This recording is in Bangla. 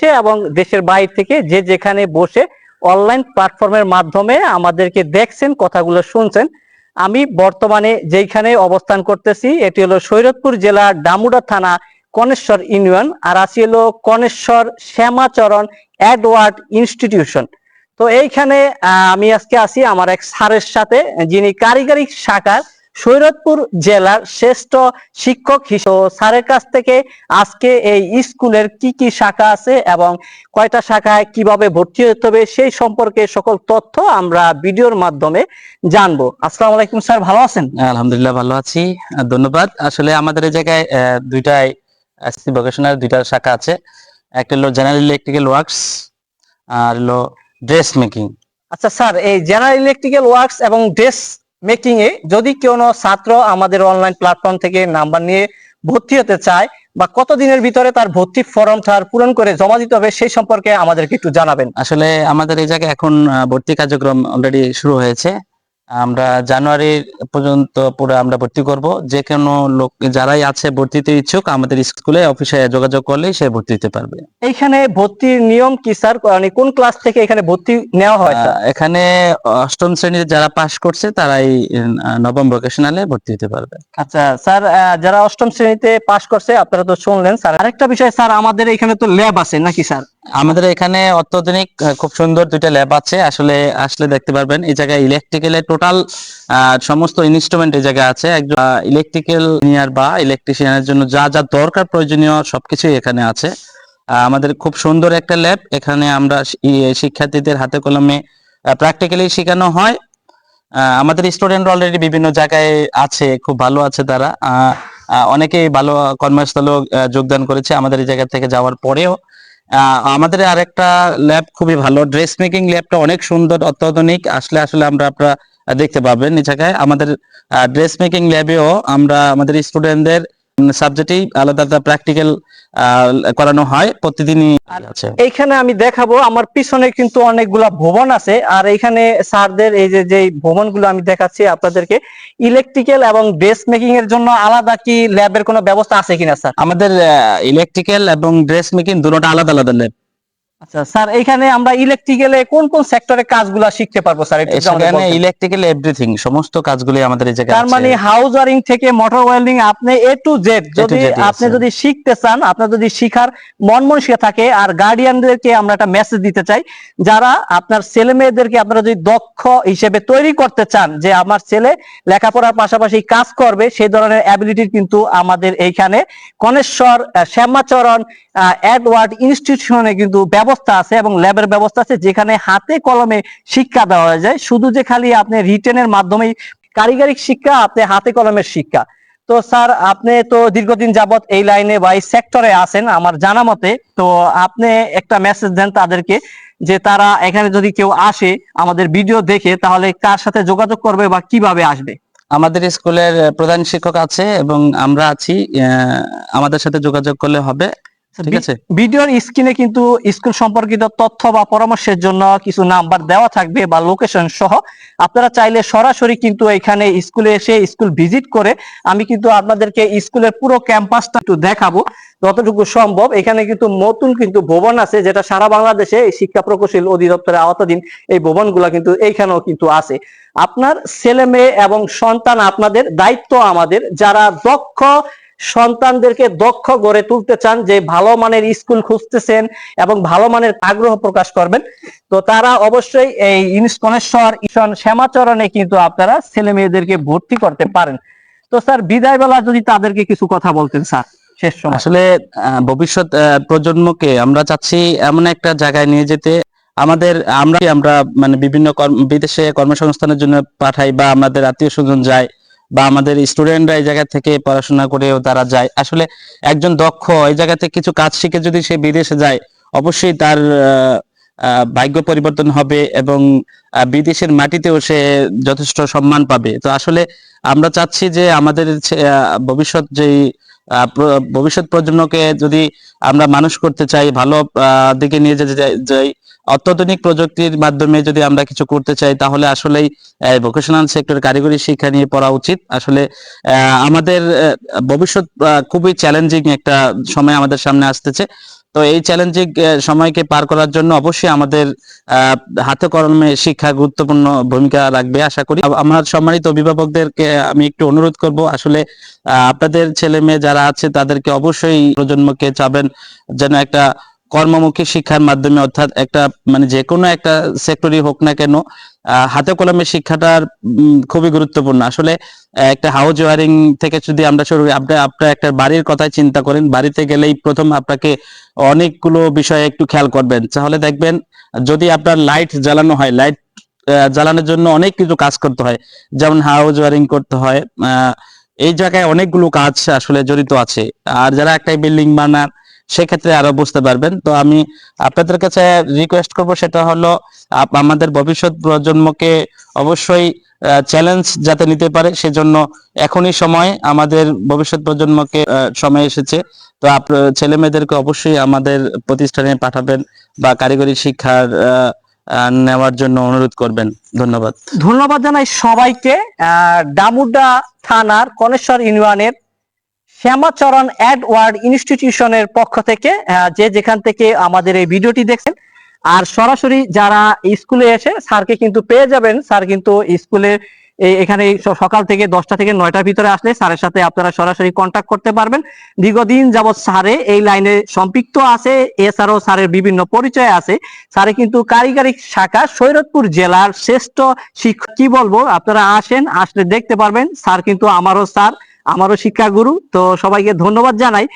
দেশে এবং দেশের বাইরে থেকে যে যেখানে বসে অনলাইন প্ল্যাটফর্মের মাধ্যমে আমাদেরকে দেখছেন, কথাগুলো শুনছেন। আমি বর্তমানে যেখানে অবস্থান করতেছি, এটি হলো সৈরতপুর জেলার ডামুডা থানা কনেশ্বর ইউনিয়ন, আর আছি হলো কনেশ্বর শ্যামাচরণ অ্যাডওয়ার্ড ইনস্টিটিউশন। তো এইখানে আমি আজকে আছি আমার এক স্যারের সাথে, যিনি কারিগরি শাখার সৈরতপুর জেলার শ্রেষ্ঠ শিক্ষক হিসেবে স্যারের কাছ থেকে আজকে এই স্কুলের কি কি শাখা আছে এবং কয়টা শাখায় কীভাবে ভর্তি হতে হবে সেই সম্পর্কে সকল তথ্য আমরা ভিডিওর মাধ্যমে জানব। আসসালামু আলাইকুম স্যার ভালো আছেন? আলহামদুলিল্লাহ ভালো আছি। ধন্যবাদ। আসলে আমাদের এই জায়গায় দুইটাই এসসি ভোকেশনাল দুইটা শাখা আছে। একটা হলো জেনারেল ইলেকট্রিক্যাল ওয়ার্কস আর হলো ড্রেস মেকিং আচ্ছা স্যার এই জেনারেল ইলেকট্রিক্যাল ওয়ার্কস এবং ড্রেস মেকিং এ যদি কোনো ছাত্র আমাদের অনলাইন প্ল্যাটফর্ম থেকে নাম্বার নিয়ে ভর্তি হতে চায় বা কতদিনের ভিতরে তার ভর্তি ফর্ম তার পূরণ করে জমা দিতে হবে সেই সম্পর্কে আমাদেরকে একটু জানাবেন। আসলে আমাদের এই জায়গায় এখন ভর্তি কার্যক্রম অলরেডি শুরু হয়েছে। আমরা জানুয়ারি পর্যন্ত পুরো আমরা ভর্তি করব। যে কোনো লোক যারাই আছে ভর্তিতে ইচ্ছুক আমাদের স্কুলে অফিসে যোগাযোগ করলেই সে ভর্তি দিতে পারবে। এইখানে ভর্তির নিয়ম কি স্যার? মানে কোন ক্লাস থেকে এখানে ভর্তি নেওয়া হয় স্যার? এখানে অষ্টম শ্রেণীতে যারা পাশ করছে তারাই নবম ভোকেশনালে ভর্তি হতে পারবে। আচ্ছা স্যার যারা অষ্টম শ্রেণীতে পাশ করছে আপনারা তো শুনলেন স্যার। আরেকটা বিষয় স্যার আমাদের এখানে তো ল্যাব আছে নাকি স্যার? আমাদের এখানে অত্যাধুনিক খুব সুন্দর দুইটা ল্যাব আছে। আসলে আসলে দেখতে পারবেন, এই জায়গায় ইলেকট্রিক্যালের টোটাল সমস্ত ইনস্ট্রুমেন্ট এই জায়গায় আছে। একজন ইলেকট্রিক্যাল ইঞ্জিনিয়ার বা ইলেকট্রিশিয়ানের জন্য যা যা দরকার প্রয়োজনীয় সবকিছুই এখানে আছে। আমাদের খুব সুন্দর একটা ল্যাব এখানে আমরা শিক্ষার্থীদের হাতে কলমে প্র্যাকটিক্যালি শেখানো হয়। আমাদের স্টুডেন্ট অলরেডি বিভিন্ন জায়গায় আছে, খুব ভালো আছে তারা। অনেকেই ভালো কর্মস্থলেও যোগদান করেছে আমাদের এই জায়গা থেকে যাওয়ার পরেও। আহ, আর একটা ল্যাব খুবই ভালো। ড্রেস মেকিং ল্যাবটা অনেক সুন্দর অত্যাধুনিক। আসলে আসলে আমরা আপনারা দেখতে পাবেন জায়গায় আমাদের ড্রেস মেকিং ল্যাবেও আমরা আমাদের স্টুডেন্টদের সাবজেক্টেই আলাদা আলাদা প্র্যাকটিক্যাল করানো হয় প্রতিদিনই এখানে এইখানে আমি দেখাবো আমার পিছনে কিন্তু অনেকগুলা ভবন আছে আর এখানে স্যারদের এই যে যে ভবনগুলো আমি দেখাচ্ছি আপনাদেরকে ইলেকট্রিক্যাল এবং ড্রেস মেকিং এর জন্য আলাদা কি ল্যাবের কোনো ব্যবস্থা আছে কিনা স্যার? আমাদের ইলেকট্রিক্যাল এবং ড্রেস মেকিং দুটো আলাদা আলাদা ল্যাব আচ্ছা স্যার এইখানে আমরা ইলেকট্রিক্যালে কোন কোন সেক্টরে কাজগুলো শিখতে পারব স্যার? বলতেন। ইলেকট্রিক্যাল এভরিথিং সমস্ত কাজগুলি আমাদের এই জায়গায় তার মানে হাউস ওয়ারিং থেকে মোটর ওয়েল্ডিং আপনি এ টু জেড যদি আপনি যদি শিখতে চান আপনার যদি শিখার মন মনসিয়া থাকে আর গার্ডিয়ানদেরকে আমরা একটা মেসেজ দিতে চাই যারা আপনার ছেলে মেয়েদেরকে আপনারা যদি দক্ষ হিসেবে তৈরি করতে চান যে আমার ছেলে লেখাপড়ার পাশাপাশি কাজ করবে সেই ধরনের অ্যাবিলিটি কিন্তু আমাদের এইখানে কনেশ্বর শ্যামাচরণ অ্যাডওয়ার্ড ইনস্টিটিউশনে কিন্তু ব্যবস্থা আছে এবং ল্যাবের ব্যবস্থা আছে, যেখানে হাতে কলমে শিক্ষা দেওয়া যায়। শুধু যে খালি আপনি রিটেনের মাধ্যমেই কারিগরি শিক্ষা, আপনি হাতে কলমের শিক্ষা। তো স্যার, আপনি তো দীর্ঘদিন যাবত এই লাইনে বা এই সেক্টরে আছেন আমার জানা মতে, তো আপনি একটা মেসেজ দেন তাদেরকে যে তারা এখানে যদি কেউ আসে আমাদের ভিডিও দেখে, তাহলে কার সাথে যোগাযোগ করবে বা কীভাবে আসবে? আমাদের স্কুলের প্রধান শিক্ষক আছে এবং আমরা আছি আমাদের সাথে যোগাযোগ করলে হবে। ঠিক আছে। ভিডিওর স্ক্রিনে কিন্তু স্কুল সম্পর্কিত তথ্য বা পরামর্শের জন্য কিছু নাম্বার দেওয়া থাকবে বা লোকেশন সহ। আপনারা চাইলে সরাসরি কিন্তু এখানে স্কুলে এসে স্কুল ভিজিট করে আমি কিন্তু আপনাদেরকে স্কুলের পুরো ক্যাম্পাসটা একটু দেখাবো যতটুকু সম্ভব। এখানে কিন্তু নতুন কিন্তু ভবন আছে যেটা সারা বাংলাদেশে শিক্ষা প্রকৌশল অধিদপ্তরের আওতাধীন এই ভবনগুলা কিন্তু এইখানেও কিন্তু আছে। আপনার ছেলে মেয়ে এবং সন্তান আপনাদের দায়িত্ব আমাদের। যারা দক্ষ সন্তানদেরকে দক্ষ গড়ে তুলতে চান, যে ভালো মানের স্কুল খুঁজতেছেন এবং ভালো মানের আগ্রহ প্রকাশ করবেন, তো তারা অবশ্যই এই ইনস্কনেশ্বর ঈশন শ্যামাচরণে কিন্তু আপনারা ছেলে মেয়েদেরকে ভর্তি করতে পারেন। তো স্যার বিদায় বেলা যদি তাদেরকে কিছু কথা বলতেন স্যার, শেষ আসলে ভবিষ্যৎ প্রজন্মকে আমরা চাচ্ছি এমন একটা জায়গায় নিয়ে যেতে। আমাদের, আমরা আমরা মানে বিভিন্ন বিদেশে কর্মসংস্থানের জন্য পাঠাই বা আমাদের আত্মীয় স্বজন যায় বা আমাদের স্টুডেন্টরা এই জায়গা থেকে পড়াশোনা করেও তারা যায়। আসলে একজন দক্ষ এই জায়গা থেকে কিছু কাজ শিখে যদি সে বিদেশে যায়, অবশ্যই তার ভাগ্য পরিবর্তন হবে এবং বিদেশের মাটিতেও সে যথেষ্ট সম্মান পাবে। তো আসলে আমরা চাচ্ছি যে আমাদের ভবিষ্যৎ যেই ভবিষ্যৎ প্রজন্মকে যদি আমরা মানুষ করতে চাই, ভালো দিকে নিয়ে যেতে চাই- অত্যাধুনিক প্রযুক্তির মাধ্যমে যদি আমরা কিছু করতে চাই, তাহলে আসলেই ভোকেশনাল সেক্টর কারিগরি শিক্ষা নিয়ে পড়া উচিত। আসলে আমাদের ভবিষ্যৎ খুবই চ্যালেঞ্জিং একটা সময় আমাদের সামনে আসতেছে। তো এই চ্যালেঞ্জিং সময়কে পার করার জন্য অবশ্যই আমাদের হাতে কলমে শিক্ষা গুরুত্বপূর্ণ ভূমিকা রাখবে আশা করি। আমার সম্মানিত অভিভাবকদেরকে আমি একটু অনুরোধ করব, আসলে আপনাদের ছেলে মেয়ে যারা আছে, তাদেরকে অবশ্যই প্রজন্মকে চাবেন যেন একটা কর্মমুখী শিক্ষার মাধ্যমে, অর্থাৎ একটা মানে যে কোনো একটা সেক্টরই হোক না কেন হাতে কলমে শিক্ষাটার খুবই গুরুত্বপূর্ণ। আসলে একটা হাউস ওয়ারিং থেকে যদি আমরা শুরু আপনি আপনার একটা বাড়ির কথাই চিন্তা করেন, বাড়িতে গেলেই প্রথম আপনাকে অনেকগুলো বিষয়ে একটু খেয়াল করবেন। তাহলে দেখবেন, যদি আপনার লাইট জ্বালানো হয় লাইট জ্বালানোর জন্য অনেক কিছু কাজ করতে হয়। যেমন হাউস ওয়ারিং করতে হয় এই জায়গায় অনেকগুলো কাজ আসলে জড়িত আছে। আর যারা একটা বিল্ডিং বানান সেক্ষেত্রে আরও বুঝতে পারবেন। তো আমি আপনাদের কাছে রিকোয়েস্ট করব, সেটা হলো আমাদের ভবিষ্যৎ প্রজন্মকে অবশ্যই চ্যালেঞ্জ যাতে নিতে পারে, সেজন্য এখনই সময় আমাদের ভবিষ্যৎ প্রজন্মকে সময় এসেছে। তো ছেলে মেয়েদেরকে অবশ্যই আমাদের প্রতিষ্ঠানে পাঠাবেন বা কারিগরি শিক্ষার নেওয়ার জন্য অনুরোধ করবেন। ধন্যবাদ। ধন্যবাদ জানাই সবাইকে। ডামুডা থানার কনেশ্বর ইউনিয়নের শ্যামাচরণ অ্যাডওয়ার্ড ইনস্টিটিউশনের পক্ষ থেকে যে যেখান থেকে আমাদের এই ভিডিওটি দেখছেন, আর সরাসরি যারা স্কুলে এসে, স্যারকে কিন্তু পেয়ে যাবেন। স্যার কিন্তু স্কুলে এখানে সকাল থেকে দশটা থেকে নয়টার ভিতরে আসলে স্যারের সাথে আপনারা সরাসরি কন্ট্যাক্ট করতে পারবেন। দীর্ঘদিন যাবৎ স্যারে এই লাইনে সম্পৃক্ত আছে, এছাড়াও স্যারের বিভিন্ন পরিচয় আছে। স্যারে কিন্তু কারিগরি শাখা সৈরতপুর জেলার শ্রেষ্ঠ শিক্ষক। কি বলব? আপনারা আসেন, আসলে দেখতে পারবেন। স্যার কিন্তু আমারও স্যার। আমারও শিক্ষাগুরু তো সবাইকে ধন্যবাদ জানাই।